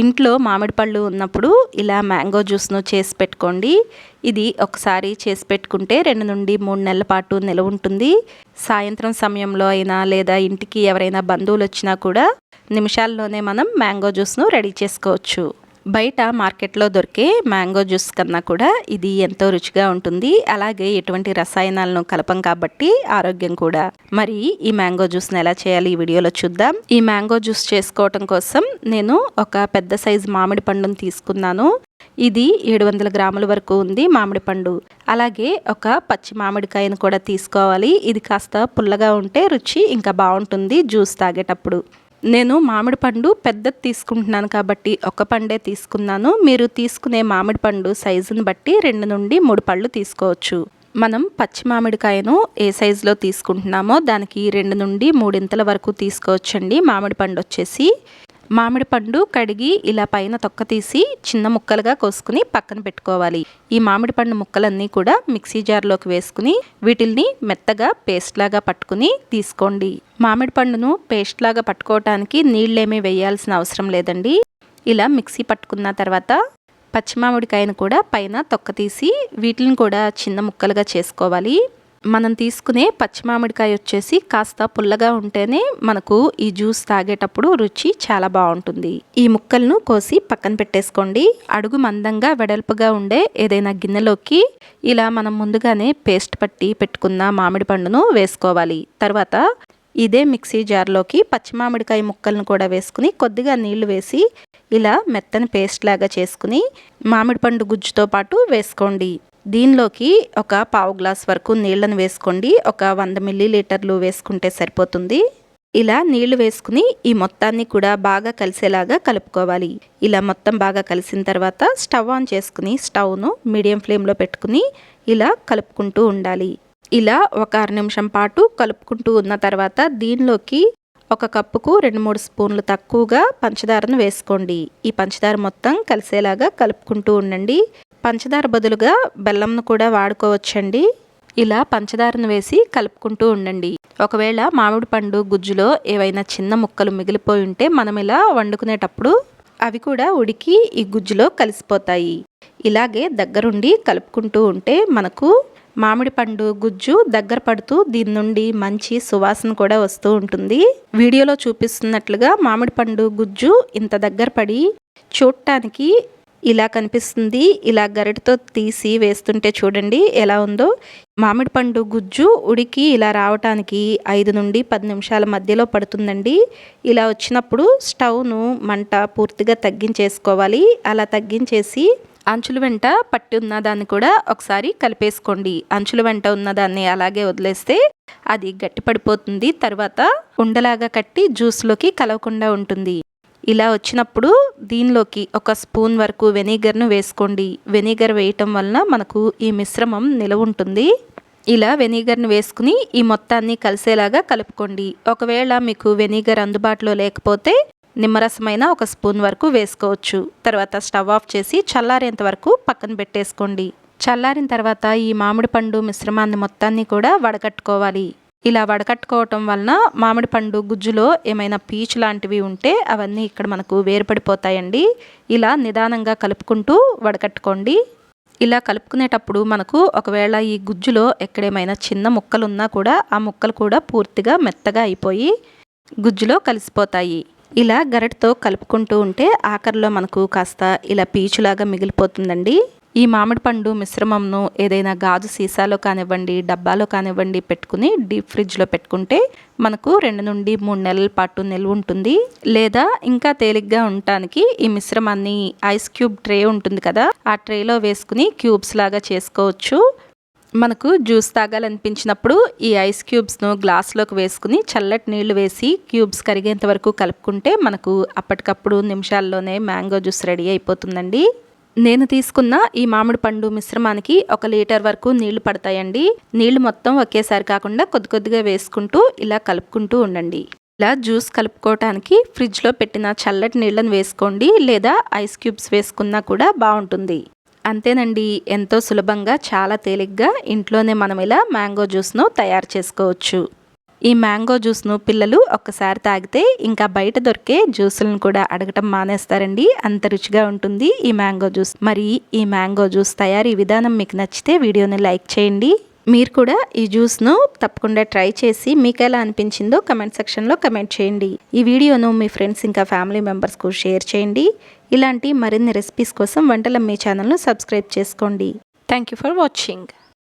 ఇంట్లో మామిడి పళ్ళు ఉన్నప్పుడు ఇలా మ్యాంగో జ్యూస్ను చేసి పెట్టుకోండి. ఇది ఒకసారి చేసి పెట్టుకుంటే రెండు నుండి మూడు నెలల పాటు నిలవ ఉంటుంది. సాయంత్రం సమయంలో అయినా లేదా ఇంటికి ఎవరైనా బంధువులు వచ్చినా కూడా నిమిషాల్లోనే మనం మ్యాంగో జ్యూస్ను రెడీ చేసుకోవచ్చు. బయట మార్కెట్లో దొరికే మ్యాంగో జ్యూస్ కన్నా కూడా ఇది ఎంతో రుచిగా ఉంటుంది. అలాగే ఎటువంటి రసాయనాలను కలపం కాబట్టి ఆరోగ్యం కూడా. మరి ఈ మ్యాంగో జ్యూస్ని ఎలా చేయాలి ఈ వీడియోలో చూద్దాం. ఈ మ్యాంగో జ్యూస్ చేసుకోవటం కోసం నేను ఒక పెద్ద సైజు మామిడి పండును తీసుకున్నాను. ఇది ఏడు వందల గ్రాముల వరకు ఉంది మామిడి పండు. అలాగే ఒక పచ్చి మామిడికాయను కూడా తీసుకోవాలి. ఇది కాస్త పుల్లగా ఉంటే రుచి ఇంకా బాగుంటుంది జ్యూస్ తాగేటప్పుడు. నేను మామిడి పండు పెద్దది తీసుకుంటున్నాను కాబట్టి ఒక పండే తీసుకున్నాను. మీరు తీసుకునే మామిడి పండు సైజుని బట్టి రెండు నుండి మూడు పళ్ళు తీసుకోవచ్చు. మనం పచ్చి మామిడికాయను ఏ సైజులో తీసుకుంటున్నామో దానికి రెండు నుండి మూడింతల వరకు తీసుకోవచ్చండి. మామిడి పండు వచ్చేసి మామిడి పండు కడిగి ఇలా పైన తొక్క తీసి చిన్న ముక్కలుగా కోసుకుని పక్కన పెట్టుకోవాలి. ఈ మామిడి పండు ముక్కలన్నీ కూడా మిక్సీ జార్లోకి వేసుకుని వీటిల్ని మెత్తగా పేస్ట్ లాగా పట్టుకుని తీసుకోండి. మామిడి పండును పేస్ట్ లాగా పట్టుకోవటానికి నీళ్ళేమీ వేయాల్సిన అవసరం లేదండి. ఇలా మిక్సీ పట్టుకున్న తర్వాత పచ్చి మామిడికాయను కూడా పైన తొక్క తీసి వీటిని కూడా చిన్న ముక్కలుగా చేసుకోవాలి. మనం తీసుకునే పచ్చి మామిడికాయ వచ్చేసి కాస్త పుల్లగా ఉంటేనే మనకు ఈ జ్యూస్ తాగేటప్పుడు రుచి చాలా బాగుంటుంది. ఈ ముక్కలను కోసి పక్కన పెట్టేసుకోండి. అడుగు మందంగా వెడల్పుగా ఉండే ఏదైనా గిన్నెలోకి ఇలా మనం ముందుగానే పేస్ట్ పట్టి పెట్టుకున్న మామిడి పండును వేసుకోవాలి. తర్వాత ఇదే మిక్సీ జార్లోకి పచ్చి మామిడికాయ ముక్కలను కూడా వేసుకుని కొద్దిగా నీళ్ళు వేసి ఇలా మెత్తని పేస్ట్ లాగా చేసుకుని మామిడి పండు గుజ్జుతో పాటు వేసుకోండి. దీనిలోకి ఒక పావు గ్లాస్ వరకు నీళ్ళను వేసుకోండి. ఒక వంద మిల్లీ లీటర్లు వేసుకుంటే సరిపోతుంది. ఇలా నీళ్ళు వేసుకుని ఈ మొత్తాన్ని కూడా బాగా కలిసేలాగా కలుపుకోవాలి. ఇలా మొత్తం బాగా కలిసిన తర్వాత స్టవ్ ఆన్ చేసుకుని స్టవ్ను మీడియం ఫ్లేమ్లో పెట్టుకుని ఇలా కలుపుకుంటూ ఉండాలి. ఇలా ఒక అర నిమిషం పాటు కలుపుకుంటూ ఉన్న తర్వాత దీనిలోకి ఒక కప్పుకు రెండు మూడు స్పూన్లు తక్కువగా పంచదారను వేసుకోండి. ఈ పంచదార మొత్తం కలిసేలాగా కలుపుకుంటూ ఉండండి. పంచదార బదులుగా బెల్లంను కూడా వాడుకోవచ్చండి. ఇలా పంచదారను వేసి కలుపుకుంటూ ఉండండి. ఒకవేళ మామిడి పండు గుజ్జులో ఏవైనా చిన్న ముక్కలు మిగిలిపోయి ఉంటే మనం ఇలా వండుకునేటప్పుడు అవి కూడా ఉడికి ఈ గుజ్జులో కలిసిపోతాయి. ఇలాగే దగ్గరుండి కలుపుకుంటూ ఉంటే మనకు మామిడి పండు గుజ్జు దగ్గర పడుతూ దీని నుండి మంచి సువాసన కూడా వస్తూ ఉంటుంది. వీడియోలో చూపిస్తున్నట్లుగా మామిడి పండు గుజ్జు ఇంత దగ్గర పడి చూడటానికి ఇలా కనిపిస్తుంది. ఇలా గరిటతో తీసి వేస్తుంటే చూడండి ఎలా ఉందో. మామిడి పండు గుజ్జు ఉడికి ఇలా రావటానికి ఐదు నుండి పది నిమిషాల మధ్యలో పడుతుందండి. ఇలా వచ్చినప్పుడు స్టవ్ను మంట పూర్తిగా తగ్గించేసుకోవాలి. అలా తగ్గించేసి అంచుల వెంట పట్టి ఉన్నదాన్ని కూడా ఒకసారి కలిపేసుకోండి. అంచుల వెంట ఉన్నదాన్ని అలాగే వదిలేస్తే అది గట్టిపడిపోతుంది. తర్వాత ఉండలాగా కట్టి జ్యూస్లోకి కలవకుండా ఉంటుంది. ఇలా వచ్చినప్పుడు దీనిలోకి ఒక స్పూన్ వరకు వెనిగర్ను వేసుకోండి. వెనిగర్ వేయటం వలన మనకు ఈ మిశ్రమం నిలవ ఉంటుంది. ఇలా వెనిగర్ని వేసుకుని ఈ మొత్తాన్ని కలిసేలాగా కలుపుకోండి. ఒకవేళ మీకు వెనిగర్ అందుబాటులో లేకపోతే నిమ్మరసమైన ఒక స్పూన్ వరకు వేసుకోవచ్చు. తర్వాత స్టవ్ ఆఫ్ చేసి చల్లారేంత వరకు పక్కన పెట్టేసుకోండి. చల్లారిన తర్వాత ఈ మామిడి పండు మిశ్రమాన్ని మొత్తాన్ని కూడా వడగట్టుకోవాలి. ఇలా వడకట్టుకోవటం వలన మామిడి పండు గుజ్జులో ఏమైనా పీచు లాంటివి ఉంటే అవన్నీ ఇక్కడ మనకు వేరుపడిపోతాయండి. ఇలా నిదానంగా కలుపుకుంటూ వడకట్టుకోండి. ఇలా కలుపుకునేటప్పుడు మనకు ఒకవేళ ఈ గుజ్జులో ఎక్కడేమైనా చిన్న ముక్కలు ఉన్నా కూడా ఆ ముక్కలు కూడా పూర్తిగా మెత్తగా అయిపోయి గుజ్జులో కలిసిపోతాయి. ఇలా గరటితో కలుపుకుంటూ ఉంటే ఆఖరిలో మనకు కాస్త ఇలా పీచులాగా మిగిలిపోతుందండి. ఈ మామిడి పండు మిశ్రమంను ఏదైనా గాజు సీసాలో కానివ్వండి డబ్బాలో కానివ్వండి పెట్టుకుని డీప్ ఫ్రిడ్జ్లో పెట్టుకుంటే మనకు రెండు నుండి మూడు నెలల పాటు నిల్వ ఉంటుంది. లేదా ఇంకా తేలిగ్గా ఉండటానికి ఈ మిశ్రమాన్ని ఐస్ క్యూబ్ ట్రే ఉంటుంది కదా ఆ ట్రేలో వేసుకుని క్యూబ్స్ లాగా చేసుకోవచ్చు. మనకు జ్యూస్ తాగాలనిపించినప్పుడు ఈ ఐస్ క్యూబ్స్ను గ్లాస్లోకి వేసుకుని చల్లటి నీళ్ళు వేసి క్యూబ్స్ కరిగేంత వరకు కలుపుకుంటే మనకు అప్పటికప్పుడు నిమిషాల్లోనే మ్యాంగో జ్యూస్ రెడీ అయిపోతుందండి. నేను తీసుకున్న ఈ మామిడి పండు మిశ్రమానికి ఒక లీటర్ వరకు నీళ్ళు పడతాయండి. నీళ్ళు మొత్తం ఒకేసారి కాకుండా కొద్ది కొద్దిగా వేసుకుంటూ ఇలా కలుపుకుంటూ ఉండండి. ఇలా జ్యూస్ కలుపుకోవటానికి ఫ్రిడ్జ్లో పెట్టిన చల్లటి నీళ్ళను వేసుకోండి లేదా ఐస్ క్యూబ్స్ వేసుకున్నా కూడా బాగుంటుంది. అంతేనండి ఎంతో సులభంగా చాలా తేలిగ్గా ఇంట్లోనే మనం ఇలా మ్యాంగో జ్యూస్ను తయారు చేసుకోవచ్చు. ఈ మ్యాంగో జ్యూస్ను పిల్లలు ఒక్కసారి తాగితే ఇంకా బయట దొరికే జ్యూసులను కూడా అడగటం మానేస్తారండి. అంత రుచిగా ఉంటుంది ఈ మ్యాంగో జ్యూస్. మరి ఈ మ్యాంగో జ్యూస్ తయారీ విధానం మీకు నచ్చితే వీడియోని లైక్ చేయండి. మీరు కూడా ఈ జ్యూస్ను తప్పకుండా ట్రై చేసి మీకు ఎలా అనిపించిందో కమెంట్ సెక్షన్లో కమెంట్ చేయండి. ఈ వీడియోను మీ ఫ్రెండ్స్ ఇంకా ఫ్యామిలీ మెంబర్స్కు షేర్ చేయండి. ఇలాంటి మరిన్ని రెసిపీస్ కోసం వంటల మీ ఛానల్ను సబ్స్క్రైబ్ చేసుకోండి. Thank you for watching.